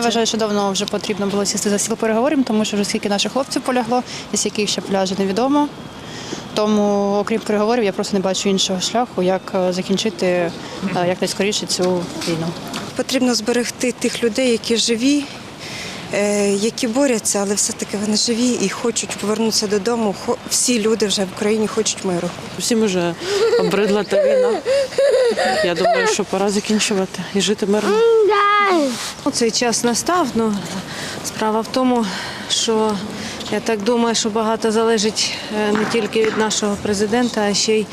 Я вважаю, що давно вже потрібно було сісти за стіл переговорів, тому що вже скільки наших хлопців полягло, і з яких ще пляжі невідомо. Тому, окрім переговорів, я просто не бачу іншого шляху, як е, закінчити е, якнайскоріше цю війну. Потрібно зберегти тих людей, які живі, е, які борються, але все-таки вони живі і хочуть повернутися додому. Всі люди вже в Україні хочуть миру. Всім вже обридла та війна. Я думаю, що пора закінчувати і жити мирно. Ну, Цей час настав. Ну, справа в тому, що я так думаю, що багато залежить е, не тільки від нашого президента, а ще й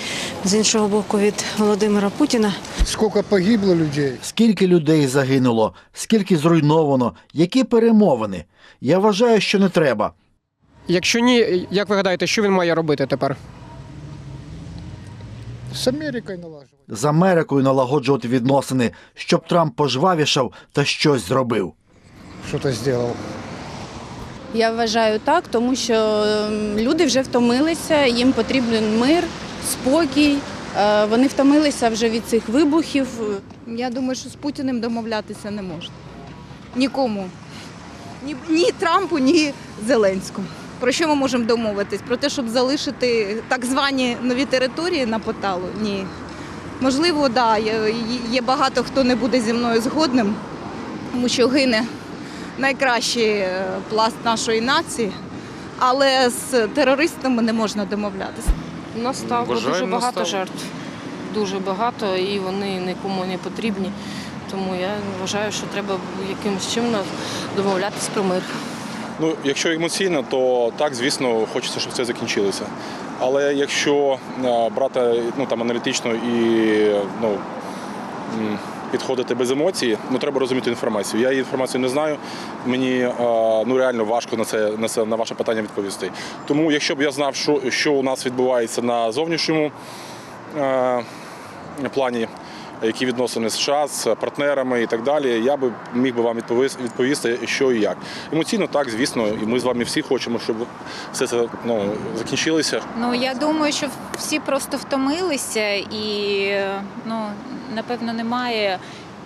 з іншого боку від Володимира Путіна. Сколько погибло людей. Скільки людей загинуло, скільки зруйновано, які перемовини. Я вважаю, що не треба. Якщо ні, як ви гадаєте, що він має робити тепер? С Америкой налаживать. З Америкою налагоджувати відносини, щоб Трамп пожвавішав та щось зробив. Что-то сделал. Я вважаю так, тому що ем, люди вже втомилися, їм потрібен мир, спокій. Е, Вони втомилися вже від цих вибухів. Я думаю, що з Путіним домовлятися не можна. Нікому. Ні, ні Трампу, ні Зеленському. Про що ми можемо домовитись? Про те, щоб залишити так звані нові території на поталу? Ні. Можливо, да, є, є багато хто не буде зі мною згодним, тому що гине найкращий е, пласт нашої нації, але з терористами не можна домовлятися. Настав, бо дуже багато жертв. Дуже багато, і вони нікому не потрібні. Тому я вважаю, що треба якимось чином домовлятися про мир. Ну, якщо емоційно, то так, звісно, хочеться, щоб це закінчилося. Але якщо е, брати ну, там, аналітично і ну, підходити без емоцій, ну треба розуміти інформацію. Я її інформацію не знаю. Мені е, ну, реально важко на це, на це на ваше питання відповісти. Тому, якщо б я знав, що, що у нас відбувається на зовнішньому е, плані, які відносини США з партнерами і так далі, я би міг би вам відповісти, що і як. Емоційно, так, звісно, і ми з вами всі хочемо, щоб все це ну, закінчилося. Ну я думаю, що всі просто втомилися, і ну напевно немає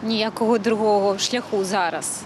ніякого другого шляху зараз.